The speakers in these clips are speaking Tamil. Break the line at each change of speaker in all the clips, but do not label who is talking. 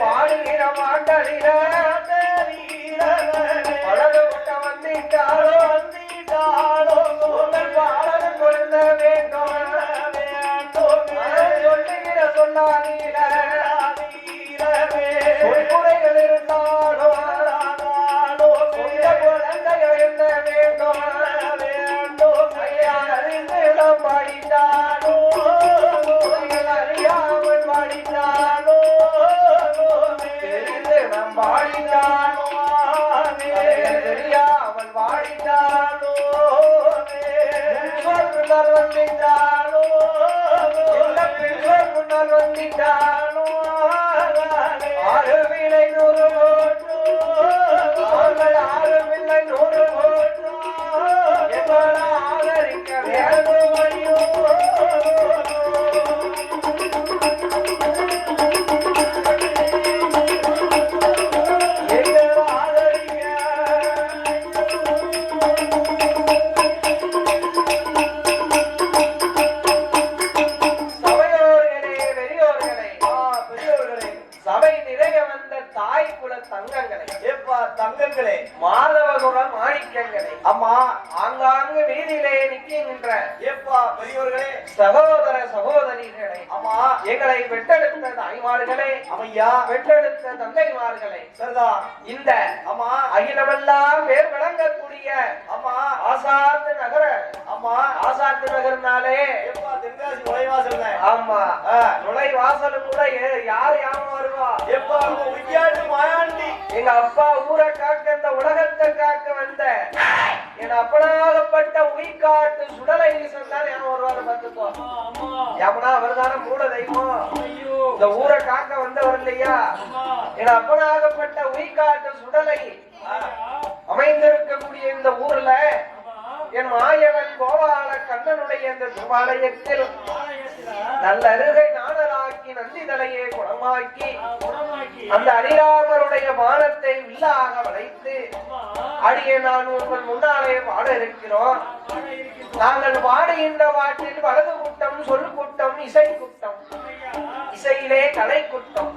பாடுகிற மாட்டலில பழகு கொண்ட பாடல் கொழுந்த வேண்டும் சொல்லுகிற சொல்லாதீர பொய்க்குறைகள் பின்னர் அருவினை வந்திட்டாலோ
ஏப்பா தங்கங்களே
மாதவகுல மாணிக்கங்களே.
அம்மா
ஆங்காங்கு வீதியிலே நிற்கின்ற
ஏப்பா பெரியவர்களே
சகோதர சகோதரிகளே.
அம்மா
எங்களை பெற்றெடுத்த தாய்மார்களே.
அம்மையா
பெற்றெடுத்த தந்தைமார்களே.
சரிதா.
இந்த
அம்மா
அகிலமெல்லாம் பேர் வழங்கக்கூடிய
அம்மா
ஆசாத்து நகர
அம்மா
ஆசாத்து நகர்னாலே.
ஏப்பா தென்காசி நுழைவாசல்
ஆமா. நுழைவாசலும் கூட யார் யாம வருவா?
ஏப்பா நம்ம உய்யாட்டு மாயாண்டி.
எங்க அப்பா ஊரை காக்க இந்த உலகத்தை காக்க வந்த. என் அப்பனாகப்பட்ட உயிர்காட்டு சுடலை ஈசன் தான் ஞாபகம் வருவாரு பார்த்துக்கோ. எவனா அவர்தான மூல தெய்வம். இந்த ஊரை காக்க வந்தவர் இல்லையா? என் அப்பனாகப்பட்ட உயிர்காட்டு சுடலை அமைந்திருக்கக்கூடிய இந்த ஊர்ல என் மாயவன் கோபால கண்ணனுடைய இந்த சுபாலயத்தில் நல்ல அருகை நாடலாக்கி நந்தி தலையை குணமாக்கி அந்த அரிராமருடைய வானத்தை வில்லாக வளைத்து அடியே நான் உங்கள் முன்னாலே பாட இருக்கிறோம் நாங்கள் பாடுகின்ற பாட்டில் வலது கூட்டம் சொல் கூட்டம் இசை கூட்டம். இசையிலே கலை கூட்டம்.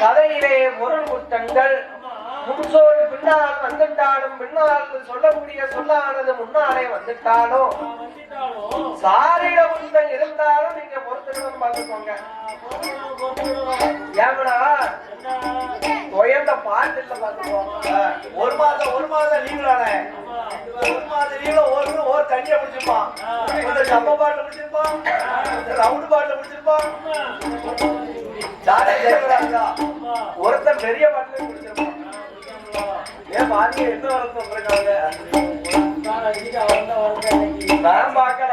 கதையிலே பொருள் கூட்டங்கள். முன்சோல் பின்னால் வந்துட்டாலும் பின்னால் சொல்லக்கூடிய சொல்லானது முன்னாலே வந்துட்டாலும் சாரிட உண்டம் இருந்தாலும் நீங்க பொறுத்துக்கணும் பார்த்துக்கோங்க. ஏமடா உயர்ந்த பாட்டு இல்ல பாத்துக்கோங்க
ஒரு மாதம் ஒரு மாதம் லீவ்லானே ஒரு மாதம் லீவ்ல ஒரு ஒரு தண்ணியை குடிச்சிருப்பான். இந்த டப்பா பாட்டில் குடிச்சிருப்பான். இந்த ரவுண்டு பாட்டில் குடிச்சிருப்பான்.
ஒருத்தன் பெரிய பாட்டிலே குடிச்சிருப்பான். நான் பார்க்கல.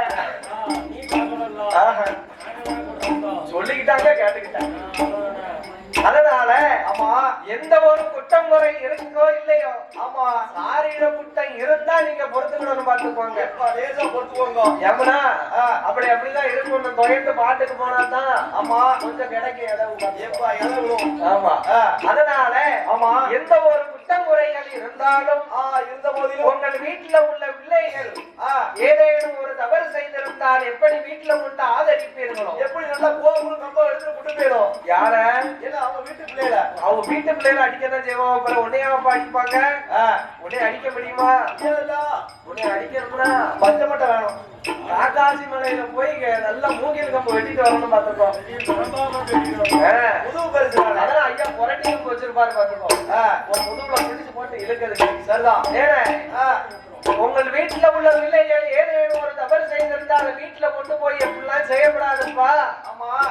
சொல்லிக்கிட்டாங்க கேட்டுக்கிட்டாங்க அதனால
ஆமா
எந்த ஒரு குற்றம் குறை இருக்கோ இல்லையோ
ஆமா
சாரீர குற்றம் இருந்தா நீங்க பொறுத்துக்கணும்னு பார்த்துக்கோங்க
எப்பா லேசா பொறுத்துக்கோங்க
யமுனா அப்படி அப்படிதான் இருக்கணும் தொழிட்டு பாட்டுக்கு போனா தான்
ஆமா
கொஞ்சம் கிடைக்க இடம் ஆமா. அதனால
ஆமா.
எந்த ஒரு குற்றம் குறைகள் இருந்தாலும்
இருந்த போதிலும்.
உங்கள் வீட்டுல உள்ள பிள்ளைகள் ஏதேனும் ஒரு தவறு செய்திருந்தால் எப்படி வீட்டுல உண்டு ஆதரிப்பீர்களோ?
எப்படி நல்லா கோபுரம் கம்ப எடுத்து விட்டு போயிடும்?
யார?
ஏன்னா அவங்க வீட்டு பிள்ளைல
அவங்க வீட்டு பிள்ளைகளை அடிக்கதான் செய்வோம் அப்புறம் உன்னையாவா அடிப்பாங்க. உன்னை அடிக்க முடியுமா? உன்னை அடிக்கணும்னா
பச்சை வேணும்.
காக்காசி மலையில போய் நல்லா மூங்கில் கம்பு வெட்டிட்டு வரணும் பாத்துக்கோ
புது பரிசு.
அதான் ஐயா புரட்டி கம்பு வச்சிருப்பாரு ஒரு முதுகுல பிடிச்சு போட்டு இழுக்கிறதுக்கு
சரிதான்
ஏன்னா
ஆ,
உங்கள் வீட்டுல உள்ள பிள்ளைகள் ஏதேனும் ஒரு தவறு செய்திருந்தா அதை வீட்டுல கொண்டு போய் எப்படிலாம் செய்யப்படாதுப்பா.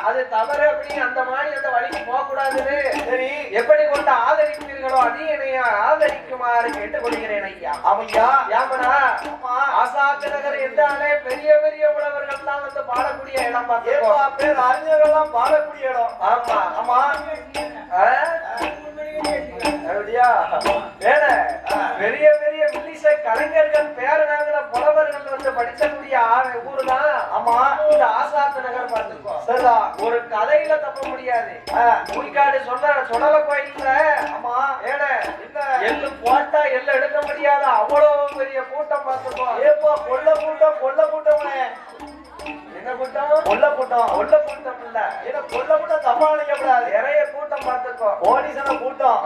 அது தவறு அப்படி அந்த மாதிரி அந்த வழிக்கு போக கூடாதுன்னு
சரி
எப்படி கொண்டு ஆதரிப்பீர்களோ அதே என்னைய ஆதரிக்குமாறு கேட்டுக்கொள்கிறேன் ஐயா.
ஆமையா
யாமனா? ஆசாத்து நகர் என்றாலே பெரிய பெரிய உழவர்கள் தான் வந்து பாடக்கூடிய இடம் பார்த்துக்கோ.
பேர் அறிஞர்கள்லாம் பாடக்கூடிய இடம்.
ஆமா.
ஆமா?
அப்படியா? வேற பெரிய பெரிய கலைஞர்கள் பேரனாங்கள புலவர்கள் வந்து படிக்கக்கூடிய ஊரு தான்
ஆமா
இந்த ஆசாத்து நகர் பார்த்துக்கோ.
சரிதா
ஒரு கதையில தப்ப முடியாது. உயிக்காடு சொன்ன சுடல கோயில்ல
ஆமா என்ன
எள்ளு போட்டா எள்ளு எடுக்க முடியாத? அவ்வளவு பெரிய கூட்டம் பார்த்துக்கோ.
ஏப்பா கொல்ல கூட்டம் கொல்ல கூட்டம்னே
என்ன கூட்டம்?
கொல்ல கூட்டம்.
கொல்ல கூட்டம் இல்ல.
ஏன்னா கொல்ல கூட்டம்? தப்பா நினைக்கப்படாது
நிறைய கூட்டம் பார்த்துக்கோ.
கோடீசன கூட்டம்.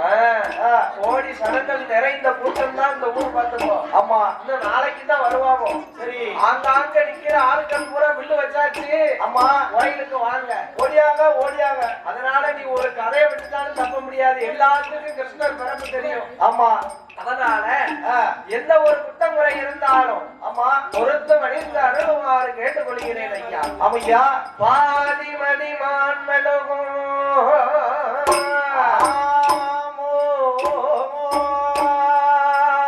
கோடி சனங்கள் நிறைந்த கூட்டம் தான் இந்த ஊர் பார்த்துக்கோ.
ஆமா.
இன்னும் நாளைக்கு தான் வருவாங்க
சரி.
ஆங்காங்க நிக்கிற ஆட்கள் பூரா வில்லு வச்சாச்சு.
ஆமா.
கோயிலுக்கு வாங்க.
ஓடியாங்க ஓடியாங்க
அதனால நீ ஒரு கதையை விட்டுட்டாலும் தப்ப முடியாது. எல்லாத்துக்கும் கிருஷ்ணர் பிறப்பு தெரியும்.
ஆமா.
அதனால எந்த ஒரு குற்றமுறை இருந்தாலும்
அம்மா
பொறுத்து மணிந்து அருளுமாறு கேட்டுக்கொள்கிறேன் ஐயா.
அமையா
பாதி மணி மான்மலகும்
ஆமோ,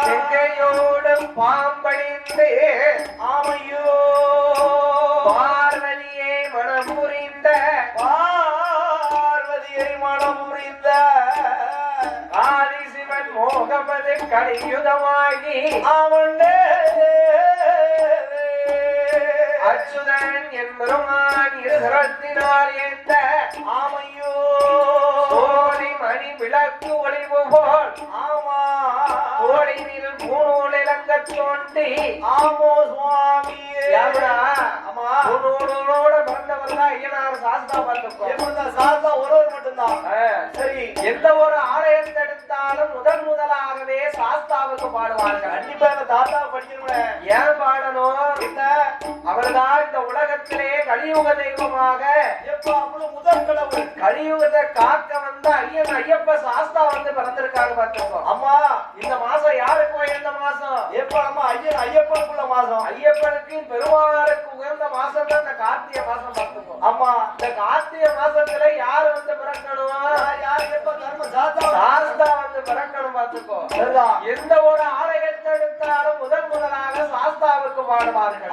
செங்கையோடு பாம்படிந்து மோகமது கலியுதமாகி
அவனே
அச்சுதன் என்பெருமான் இருகரத்தினால் ஏந்த
ஆமையோ.
சோழி மணி விளக்கு ஒளிவு போல்
ஆமா.
கோடினில் மூணூல் இலங்கத் தோண்டி
ஆமோ சுவாமியே.
மூணூலோட பிறந்தவர் தான் ஐயனார் சாஸ்தா பார்த்துக்கோ
சாதா ஒருவர் மட்டும்தான். சரி.
எந்த ஒரு ஆலயத்தை எடுத்தாலும் முதன் முதலாகவே சாஸ்தாவுக்கு பாடுவார்கள்.
கண்டிப்பா எங்க தாத்தா படிக்கணுமே
ஏன் பாடணும்? அவர்தான் இந்த உலகத்திலே கலியுக தெய்வமாக.
எப்ப அவ்வளவு முதல் கடவுள்.
கலியுகத்தை காக்க வந்த ஐயன் ஐயப்ப சாஸ்தா வந்து பிறந்திருக்காங்க பார்த்துக்கோ
அம்மா.
இந்த மாசம் யாருக்கு எந்த மாசம்?
எப்ப அம்மா ஐயன் ஐயப்பனுக்குள்ள மாசம்.
ஐயப்பனுக்கு பெருமாளுக்கு உகந்த மாசம் இந்த கார்த்திகை மாசம் பார்த்துக்கோ.
அம்மா
இந்த கார்த்திகை மாசத்துல யாரு வந்து பிறக்கணும்?
யார் எப்ப தர்ம சாத்தா
சாஸ்தா வந்து பிறக்கணும் பார்த்துக்கோ. எந்த ஒரு ஆலயத்தை எடுத்தாலும் முதன் முதலாக சாஸ்தாவுக்கு பாடுவார்கள்.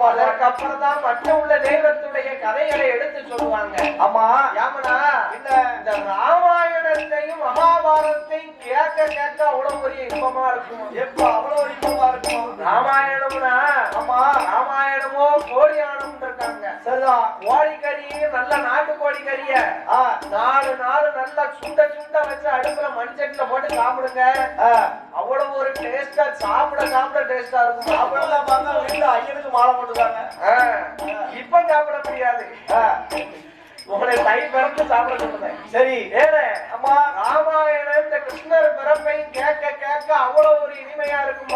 பாரு
அதற்கு அப்புறம் தான் மற்ற உள்ள தெய்வத்துடைய கதைகளை எடுத்து சொல்லுவாங்க.
அம்மா
யாமனா?
இல்ல
இந்த ராமாயணத்தையும் மகாபாரதத்தையும் கேட்க கேட்க அவ்வளவு பெரிய இன்பமா இருக்கும்.
எப்ப அவ்வளவு இன்பமா இருக்கும்?
ராமாயணம்னா?
அம்மா
ராமாயணமோ கோடியானம் இருக்காங்க.
சரிதான்
கோழிக்கறி நல்ல நாட்டு கோழிக்கறிய.
ஆ.
நாலு நாலு நல்லா சுண்ட சுண்ட வச்சு அடுப்புல மண்சட்டில போட்டு சாப்பிடுங்க. அவ்வளவு ஒரு டேஸ்டா சாப்பிட சாப்பிட டேஸ்டா இருக்கும்.
அப்படிலாம் பார்த்தா வீட்டுல ஐயனுக்கு மாலை போட்டுருக்காங்க.
இப்ப சாப்பிட முடியாது. உங்களை தை பிறந்து சாப்பிட
சரி
ஏன
அம்மா
ராமாயணம் இந்த கிருஷ்ணர் பிறப்பையும் கேட்க கேட்க அவ்வளவு ஒரு இனிமையா இருக்கும்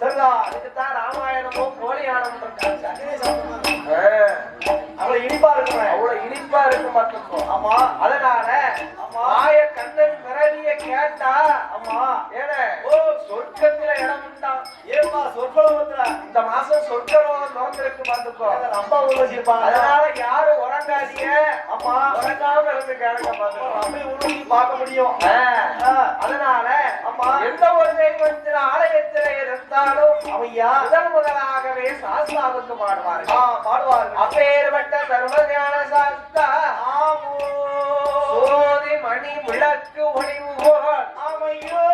சரிதான்
அதுக்குத்தான் ராமாயணமும் கோழியானம்
அவ்வளவு இனிப்பா இருக்குமே.
அவ்வளவு இனிப்பா இருக்கும் பார்த்துக்கோ.
ஆமா.
அதனால
ஆமா.
மாய கண்ணன் பிறவிய கேட்டா
அம்மா
ஏன
ஓ
சொர்க்கத்துல இடம் உண்டாம்
ஏப்பா சொற்களத்துல
இந்த மாசம் சொர்க்கரோகம் திறந்திருக்கு பார்த்துக்கோ.
ரொம்ப உருவசிப்பாங்க
அதனால யாரும் உறங்காதீங்க.
அம்மா
உறங்காம இருந்து கேளுங்க
உருவசி பார்க்க முடியும்.
அதனால
அம்மா
எந்த ஒரு தெய்வத்தின் ஆலயத்திலே இருந்தாலும்
அவையா?
முதல் முதலாகவே சாஸ்தாவுக்கு பாடுவார்கள்.
ஆ பாடுவார்கள்.
அப்பேற்பட்ட சர்வஞான சாஸ்தா.
ஆமோ.
சோதி மணி விளக்கு ஒளிவு கோடினில்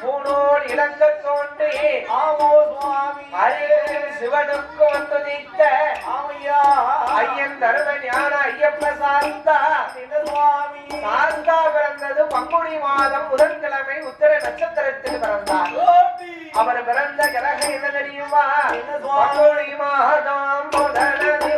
பூணோல் இலங்க தோன்றி
ஆமோ சுவாமி
அருகில் சிவனுக்கு வந்து நிற்க
ஆமையா.
ஐயன் தரும ஞான ஐயப்ப
என்ன சுவாமி
சாஸ்தா பிறந்தது பங்குனி மாதம் புதன்கிழமை உத்தர நட்சத்திரத்தில் பிறந்தார். அவர் பிறந்த கிரகம் என்ன தெரியுமா? பங்குனி மாதம் முதலது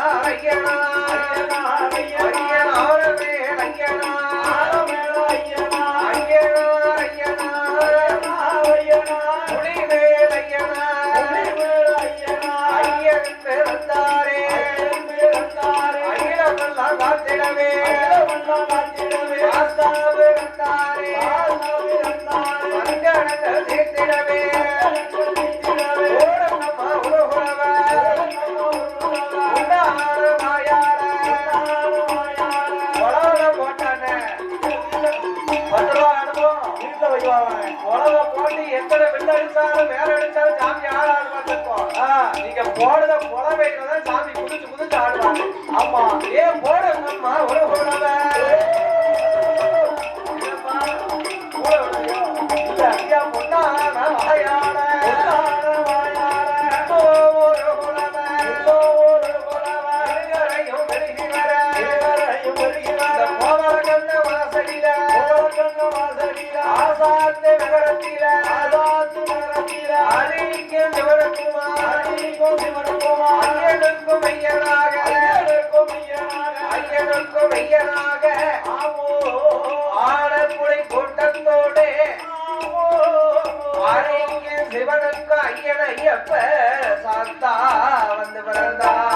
ஐயனா ஐயனா ஐயனா ஆள் வேலை அடிச்சாலும் சாமி ஆள் ஆள் பார்த்துருப்போம் நீங்க போடுற புலவையில தான் சாமி குதிச்சு குதிச்சு ஆடுவாங்க.
ஆமா
ஏன் போடுங்கம்மா ஒரு கொடையனாக ஆலப்புழை கூட்டத்தோடு சிவனுக்கு ஐயனையப்ப சாத்தா வந்து பிறந்தார்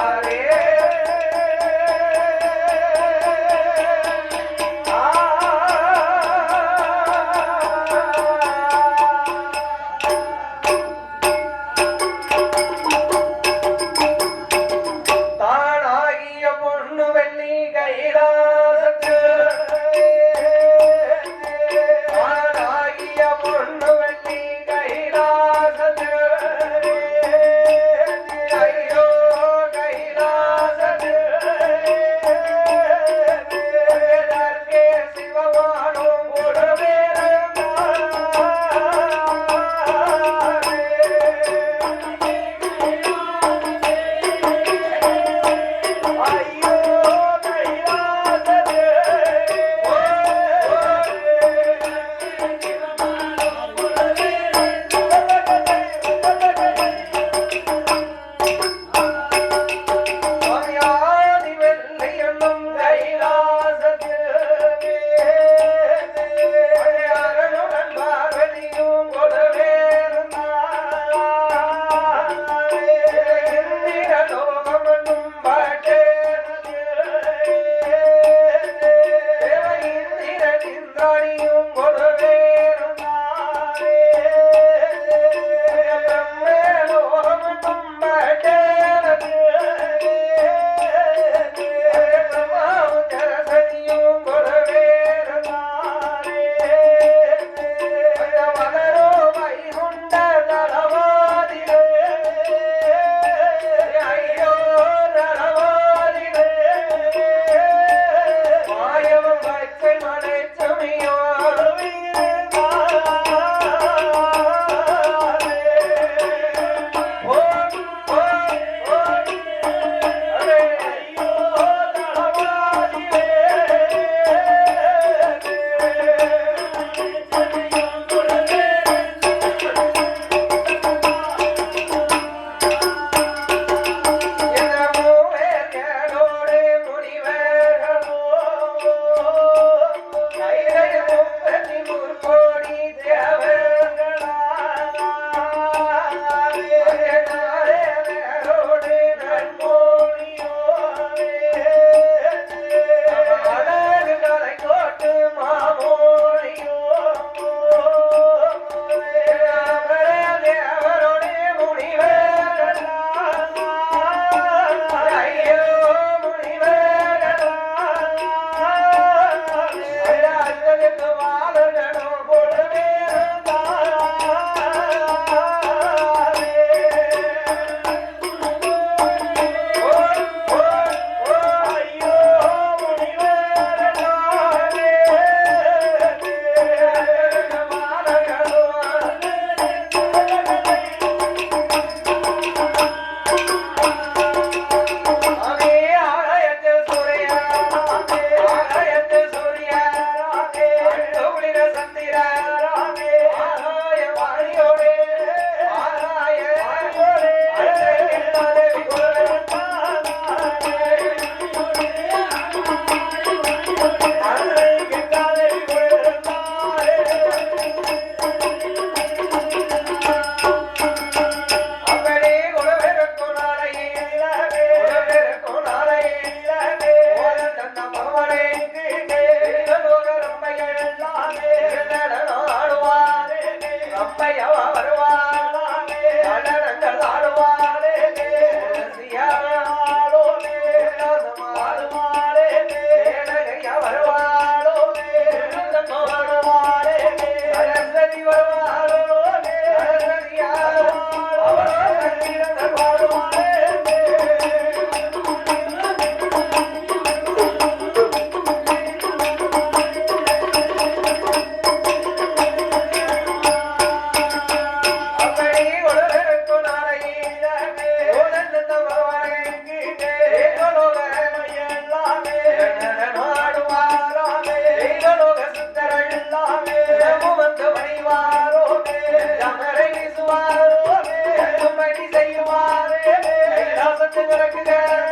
señora Quintana.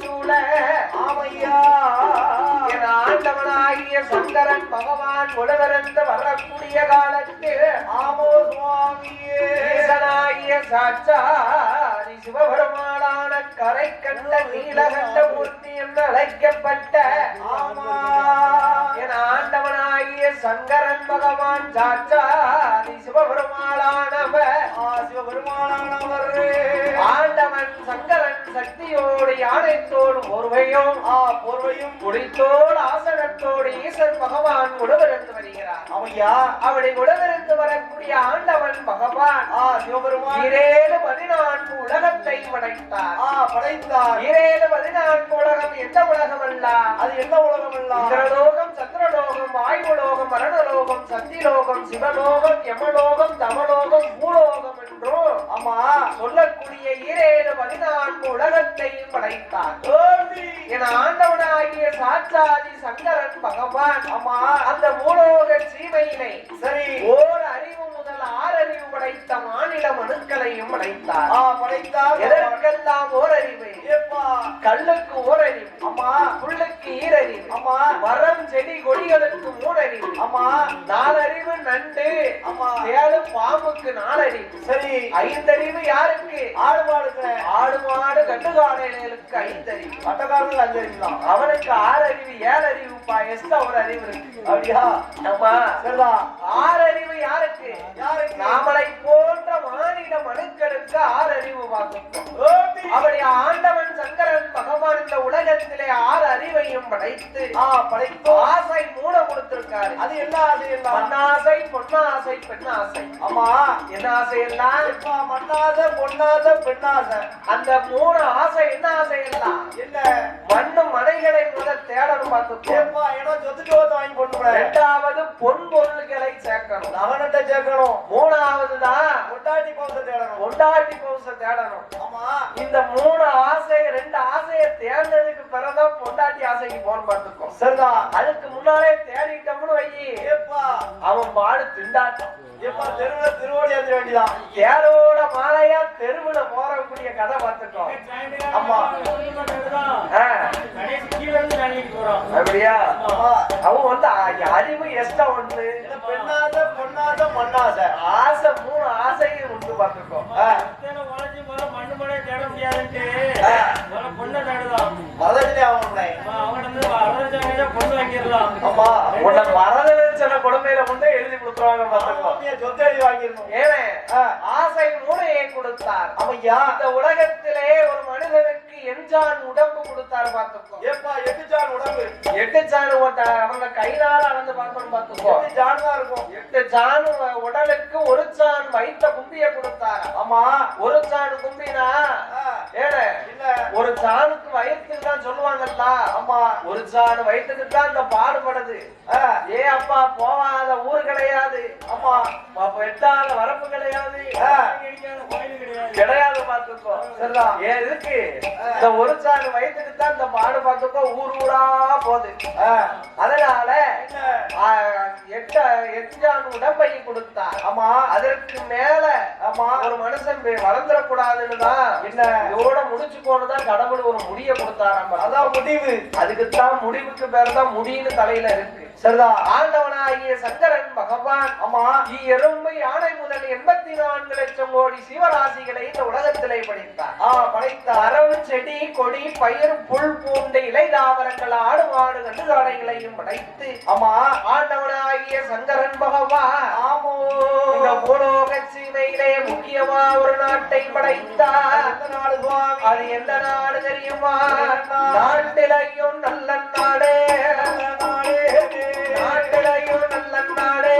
சொல்ல
ஆமையா.
என் ஆண்டவனாகிய சங்கரன் பகவான் உலகரந்து வரக்கூடிய காலத்தில்
ஆமோ சுவாமியே
ஈசனாகிய சாட்சாதி சிவபெருமானான கரை கண்ட நீலகண்ட மூர்த்தி என்று அழைக்கப்பட்ட
ஆமா.
என் ஆண்டவனாகிய சங்கரன் பகவான் சாட்சாதி சிவபெருமானானவர்
ஆ சிவபெருமானவர்
ஆண்டவன் சங்கரன் சக்தியோடு யானைத்தோடு ஒருவையும்
ஆ போர்வையும்
குடித்தோடு ஆசனத்தோடு ஈசன் பகவான் உடவிருந்து வருகிறார்.
ஆமையா
அவனை உடவிருந்து வரக்கூடிய ஆண்டவன் பகவான்.
ஆ சிவபெருமான்.
ஈரேழு பதினான்கு உலகத்தை படைத்தார்.
ஆ படைத்தார்.
ஈரேழு பதினான்கு உலகம் எந்த உலகம் அல்ல
அது என்ன உலகம் எல்லாம்
இந்திரலோகம் சந்திரலோகம் வாயுலோகம் மரணலோகம் சத்திலோகம் சிவலோகம் யமலோகம் தமலோகம் சொல்லக்கூடிய ஈரேழு பதினான்கு உலகத்தையும் படைத்தார்
ஏண்டி?
என் ஆண்டவனாகிய சாட்சாதி சங்கரன் பகவான்
ஆமா
அந்த பூலோக சீமையினை
சரி
ஓர் அறிவு முதல் ஆறறிவு படைத்த மாநில மனுக்களையும் படைத்தார். எதற்கெல்லாம் ஓரறிவு? கல்லுக்கு ஓரறிவு.
ஆமா
புல்லுக்கு ஈரறிவு.
ஆமா
மரம் செடி கொடிகளுக்கு மூணறிவு
ஆமா
நாலறிவு நண்டு.
ஆமா
ஏழு பாம்புக்கு நாலறிவு.
சரி.
ஐந்தறிவு யாருக்கு?
ஆடு மாடுங்க
ஆடு மாடு கட்டுக்காடைகளுக்கு ஐந்தறிவு.
பட்டக்காரர்கள் அஞ்சறிவுதான்.
அவனுக்கு ஆறறிவு ஏழறிவுப்பா எஸ்டா ஒரு அறிவு இருக்கு.
அப்படியா?
ஆமா
சரிதான்.
ஆறறிவு யாருக்கு?
யாருக்கு?
நாமளை போன்ற மாநில மனுக்களுக்கு ஆறறிவு வாங்கும்
ஏண்டி?
அப்படி ஆண்டவன் சங்கரன் பகவான் இந்த உலகத்திலே ஆறு அறிவையும் படைத்து
ஆ படைத்தோம்
ஆசை மூட கொடுத்திருக்காரு.
அது என்ன அது என்ன?
மண்ணாசை பொன்னாசை பெண்ணாசை.
ஆமா.
என்ன ஆசை எல்லாம்
மண்ணாசை பொன்னாசை பெண்ணாசை?
அந்த மூணு ஆசை என்ன ஆசை எல்லாம்
என்ன?
மண்ணு மனைகளை முதல் தேடணும்
இடம் சொத்துட்டு வந்து வாங்கி போட்டு
இரண்டாவது பொன் பொருள்களை சேர்க்கணும்.
நகனத்தை சேர்க்கணும்.
மூணாவது தான்
கொண்டாட்டி பவுச தேடணும்.
பொண்டாட்டி பவுச தேடணும்.
ஆமா.
இந்த மூணு ஆசை ரெண்டு ஆசையை தேர்ந்ததுக்கு பிறகுதான் பொண்டாட்டி ஆசைக்கு போன் பார்த்துக்கோ
சரிதான்
அதுக்கு முன்னாலே தேடிட்டோம்னு வை அவன் பாடு திண்டாட்டம்.
தெருவுல திருவோடி ஏற்ற வேண்டியதான்
தேரோட மாலையா தெருவுல போறக்கூடிய கதை பார்த்துக்கோ
ஆமா
அப்படியா? அவன் வந்து அறிவு ஒண்ணு
இல்ல பெண்ணாசை பொன்னாசை மண்ணாசை
ஆசை மூணு ஆசையும் உண்டு பார்த்துக்கோ.
ஆ, வரதட்சணை ஆகணும்னே ஆமா
உன்னை வரதட்சணை கொடுமையில கொண்டு எழுதி கொடுத்துருவாங்க
சொத்து எழுதி வாங்கிடணும்.
ஏனே ஆசை மூளையை கொடுத்தார்.
ஆமையா?
இந்த உலகத்திலே ஒரு எஞ்சான் உடம்பு கொடுத்தார் பார்த்துக்கோ.
ஏப்பா எட்டு ஜான் உடம்பு.
எட்டு ஓட்ட அவங்க கைனால அளந்து பார்க்கணும் பார்த்துக்கோ.
எட்டு ஜான் தான் இருக்கும்.
எட்டு சாணு உடலுக்கு ஒரு சான் வைத்த கும்பிய கொடுத்தார்.
ஆமா.
ஒரு சாணு கும்பினா ஏனே
இல்ல.
ஒரு சாணுக்கு வயிற்றுக்கு தான் சொல்லுவாங்கல்ல.
ஆமா.
ஒரு சாணு வயிற்றுக்கு தான் இந்த பாடுபடுது. ஏ அப்பா போவாத ஊர் கிடையாது.
ஆமா.
எட்டாத வரப்பு கிடையாது. கிடையாது. பார்த்துக்கோ.
சரிதான்.
ஏன் இருக்கு? இந்த ஒரு சாணு வயிற்றுக்கு தான் இந்த பாடு பார்த்துக்கோ ஊர் ஊரா போகுது. அதனால எட்ட எட்டான் உடம்பை கொடுத்தார்.
ஆமா.
அதற்கு மேல
ஆமா.
ஒரு மனுஷன் வளர்ந்துடக்கூடாதுன்னு தான்
என்ன?
இதோட முடிச்சு போனதான் கடவுள் ஒரு முடிய கொடுத்தாராம்.
அதான் முடிவு.
அதுக்குத்தான் முடிவுக்கு பேர் தான் முடின்னு தலையில இருக்கு.
சரிதான்
ஆண்டவனாகிய சங்கரன் பகவான்
ஆமா
எறும்பு யானை முதல் எண்பத்தி நான்கு லட்சம் கோடி சீவராசிகளை இந்த உலகத்திலே படைத்தார்.
ஆ படைத்தார்.
மரம் செடி கொடி பயிர் புல் பூண்டு இலை தாவரங்கள் ஆடு மாடு கண்டுகாடைகளையும் படைத்து
ஆமா
ஆண்டவனாகிய சங்கரன் பகவான்
ஆமோ
இந்த பூலோக சீமையிலே முக்கியமா ஒரு நாட்டை படைத்தார்.
நாடு
அது எந்த நாடு தெரியுமா? நாட்டிலையும் நல்ல நாடு. நாட்டிலையும் நல்ல நாடே.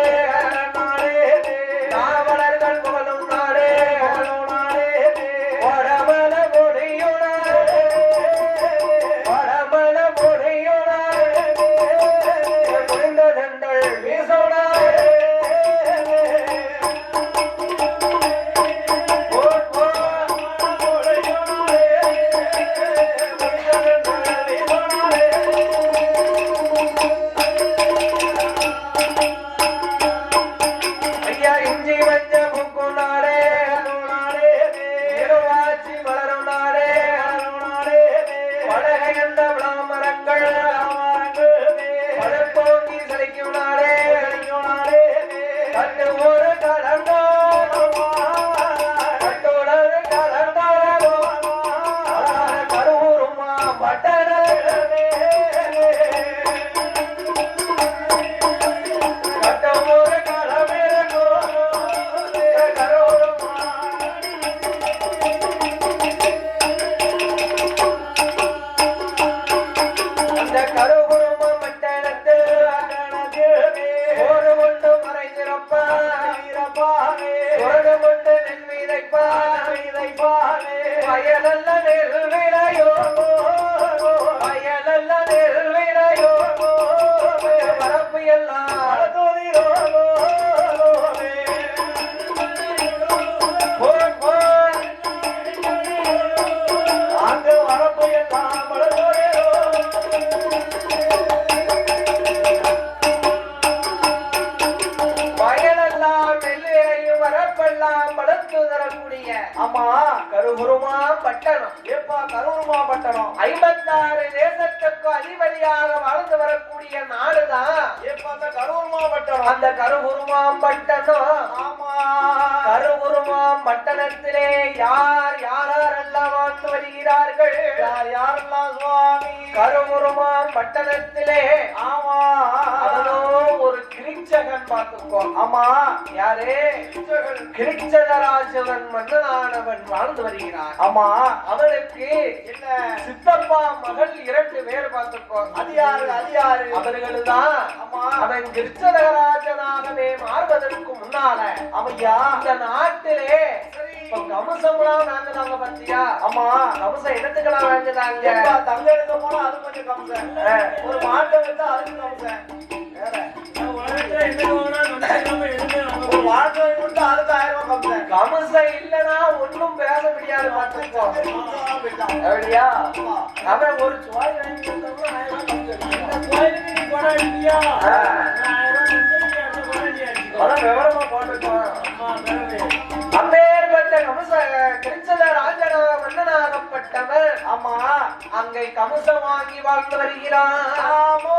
ஐம்பத்தாறு தேசத்துக்கு அதிபதியாக வாழ்ந்து வரக்கூடிய நாடுதான்
அந்த பட்டணம்
அந்த கருகுருமாம் பட்டணம்
ஆமா.
கருகுருமாம் பட்டணத்திலே யார் யாரெல்லாம் வாழ்ந்து வருகிறார்கள்?
யார் யாரெல்லாம் சுவாமி?
கருகுருமாம் பட்டணத்திலே
ஆமா.
அவனோ ஒரு கிரிச்சகன் பார்த்துக்கோ
ஆமா
யாரே? கிரிச்சதராஜவன் மன்னனானவன் வாழ்ந்து வருகிறான்.
ஆமா
அவனுக்கு
என்ன?
சித்தப்பா மகள் இரண்டு பேர் பார்த்துக்கோ.
அது யாரு? அது யாரு?
அவர்கள்தான்.
ஆமா
அவன் கிருஷ்ணதகராஜனாகவே மாறுவதற்கு முன்னால
அமையா
இந்த நாட்டிலே கம்சம்லாம் வாங்கினாங்க பாத்தியா?
ஆமா
கம்சம் இடத்துக்கெல்லாம் வாங்கினாங்க?
ஏப்பா தங்க எடுக்க போனா அது கொஞ்சம் ஒரு மாட்டை வந்தா அதுக்கு கம்சன்
கம்சம் இல்லனா ஒண்ணும் பேச முடியாது அப்படியா? அவன் ஒரு சுவாய் விவரமா போட்டுக்கோம் அப்பேற்பட்ட கமச கிருச்சல ராஜனா மன்னனாகப்பட்டவன்
ஆமா
அங்கே கமசம் வாங்கி வாழ்ந்து வருகிறான்
ஆமோ.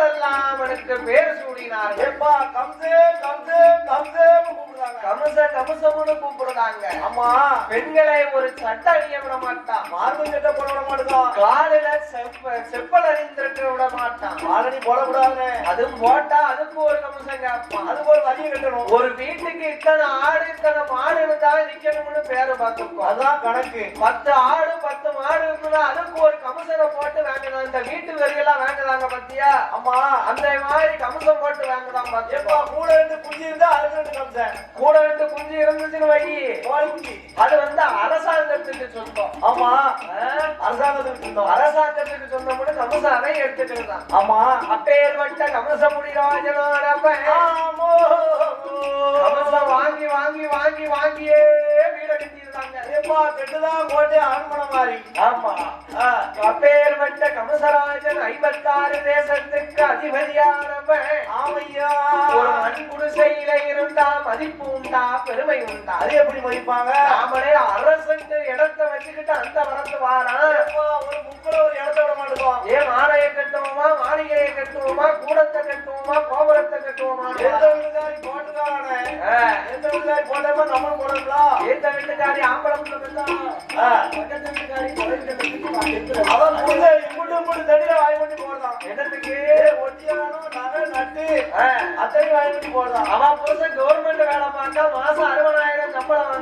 மக்கள் எல்லாம் எனக்கு பேர் சூடினார்கள்.
எப்பா கம்சே கம்சே கம்சே
கமச கமசம்னு கூப்பிடுறாங்க.
ஆமா.
பெண்களை ஒரு சட்ட அணிய விட மாட்டான்
மார்பு சட்டை போட விட மாட்டேதான்
காலில செப்ப செப்பல் அணிந்திருக்க விட மாட்டான்
ஆரணி போடக்கூடாது.
அதுவும் போட்டா அதுக்கு ஒரு கமசம் கேட்பான்.
அதுக்கு ஒரு வரியை கட்டணும்.
ஒரு வீட்டுக்கு இத்தனை ஆடு இத்தனை மாடு இருந்தா நிக்கணும்னு பேரு பார்த்துக்கோ
அதுதான் கணக்கு.
பத்து ஆடு பத்து மாடு இருக்குன்னா அதுக்கு ஒரு கமசனை போட்டு வாங்கலாம் இந்த வீட்டு வரியெல்லாம் வாங்குறாங்க பத்தியா?
ஆமா.
அந்த மாதிரி கமசம் போட்டு வாங்கலாம் பாத்தியப்பா
கூட இருந்தா அதுக்கு ரெண்டு கம்சன்.
கூட ரெண்டு குஞ்சு இருந்துச்சுன்னு வை. அது வந்து அரசாங்கத்துக்கு சொந்தம்.
ஆமா? அரசாங்கத்துக்கு இருந்தோம்
அரசாங்கத்துக்கு சொந்தம்னு கமசானை எடுத்துக்கிறதான்
ஆமா.
அப்பேற்பட்ட கமசமுடி ராஜனோடப்பன்
ஆமோ.
கமசம் வாங்கி வாங்கி வாங்கி வாங்கியே வீடு கட்டியிருந்தாங்க.
ஏப்பா கெட்டுதான் கோட்டை அரண்மனை மாதிரி.
ஆமா. அப்பேற்பட்ட கமசராஜன் ஐம்பத்தாறு தேசத்துக்கு அதிபதியானவன்.
ஆமையா.
ஒரு மண் குடிசையில இருந்தா மதிப்பு உண்டா? பெருமை உண்டா?
அது எப்படி மதிப்பாங்க?
நாமளே அரசு இடத்தை வச்சுக்கிட்டு அந்த வரத்து வாரான்
ஒரு புக்கில் ஒரு இடத்த விட மாட்டோம்
ஏன் மாலையை கட்டுவோமா? மாளிகையை கட்டுவோமா? கூடத்தை கட்டுவோமா? கோபுரத்தை கட்டுவோமா?
எந்த வீட்டுக்காரி போட்டுக்காரனே எந்த வீட்டுக்காரி போட்டப்ப நம்மளும் போடணுங்களா
ஏத்த வீட்டுக்காரி? ஆம்பளம் பக்கத்து வீட்டுக்காரி
அவன் இம்புட்டு இம்புட்டு தண்ணியில வாய் பண்ணி போடுறான்
என்னத்துக்கு?
ஒட்டியானோ நகை நட்டு அத்தனை வாய் பண்ணி போடுறான்
அவன் புருஷன் கவர்மெண்ட் வேலை பார்த்தா மாசம் அறுபதாயிரம் சம்பளம்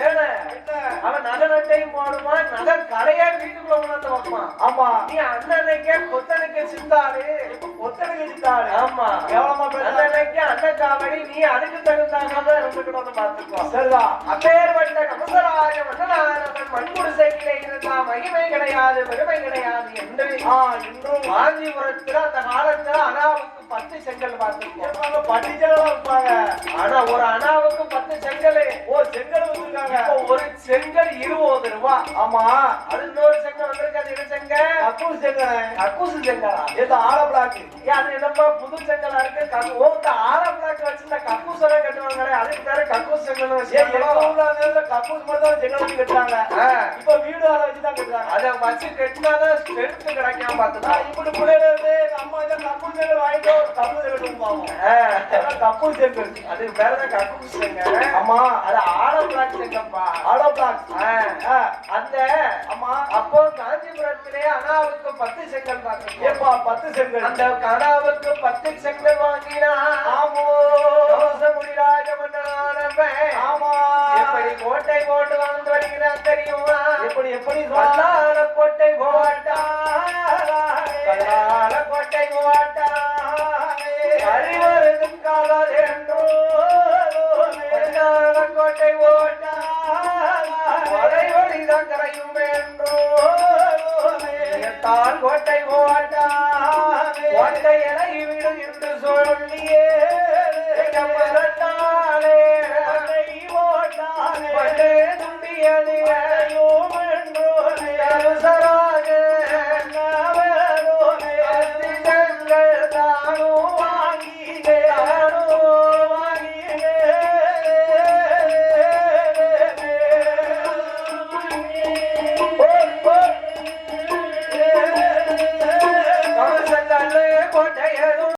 ஏன?
என்ன?
அவன் நகை நட்டையும் போடுவான் நகை கடையே வீட்டுக்குள்ள கொண்டாந்து வைப்பான்.
ஆமா.
நீ அண்ணனுக்கே கொத்தனுக்கு சித்தாரு
ஒத்தனை கழித்தாரு
ஆமா.
பேசுறாங்க
அண்ணனுக்கு அண்ணன் காவடி நீ அதுக்கு தகுந்தாங்க இருந்துக்கிட்டு பார்த்துக்கோ
சரிதான்
அப்பேற்பட்ட கமசராஜ மன்னனானவன் மண்குடிசையிலே இருந்தா மகிமை கிடையாது பெருமை கிடையாது என்று
ஆ இன்றும்
காஞ்சிபுரத்துல அந்த காலத்துல அனாவுக்கு பத்து செங்கல் பார்த்துருக்கோம்
ஏப்பாங்க பட்டிச்செல்லாம் வைப்பாங்க
ஆனா ஒரு அனாவுக்கு பத்து செங்கல்.
ஓ செங்கல் வச்சிருக்காங்க.
ஒரு செங்கல் இருபது ரூபா.
ஆமா.
அது இன்னொரு செங்கல் வந்திருக்கு. அது இரு செங்கல்?
கக்கூஸ் செங்கனே
கக்கூசு செங்கலா.
இந்த ஆல பிளாக்கு
ஏன் அது என்னப்பா புது செங்கலா இருக்கு? ஓ இந்த ஆற பிளாக் வச்சு இந்த கக்கூசெல்லாம் கட்டுவாங்களே. அதுக்கு பேரு கக்கூஸ் செங்கல்
கக்கூஸ் மட்டும் செங்கல் வச்சு கட்டுறாங்க. இப்ப வீடு ஆள வச்சு தான் கட்டுறாங்க.
அதை வச்சு கட்டினாதான் ஸ்ட்ரென்த் கிடைக்காம பார்த்துதான்
இப்படி பிள்ளையில இருந்து அம்மா வந்து கக்கூஸ் செங்கல் வாங்கிட்டு கக்கூஸ் செங்கல்
அதுக்கு பேருதான் செங்கல்
ஆமா
அது ஆழ பிளாக் செங்கப்பா
ஆலோ பிளாக்.
அந்த
ஆமா
அப்போ காஞ்சிபுரத்திலே அனாவுக்கு பத்து செங்கல்
ஏப்பா பத்து செங்கல்?
அந்த கனாவுக்கு பத்து செங்கல் வாங்கினா
ஆமோ.
கவசமுடிராஜ மன்னனானவன்
ஆமா.
எப்படி கோட்டை போட்டு வாழ்ந்து வருகிறான் தெரியுமா?
எப்படி எப்படி
வல்லார தான் கோட்டை போட்டா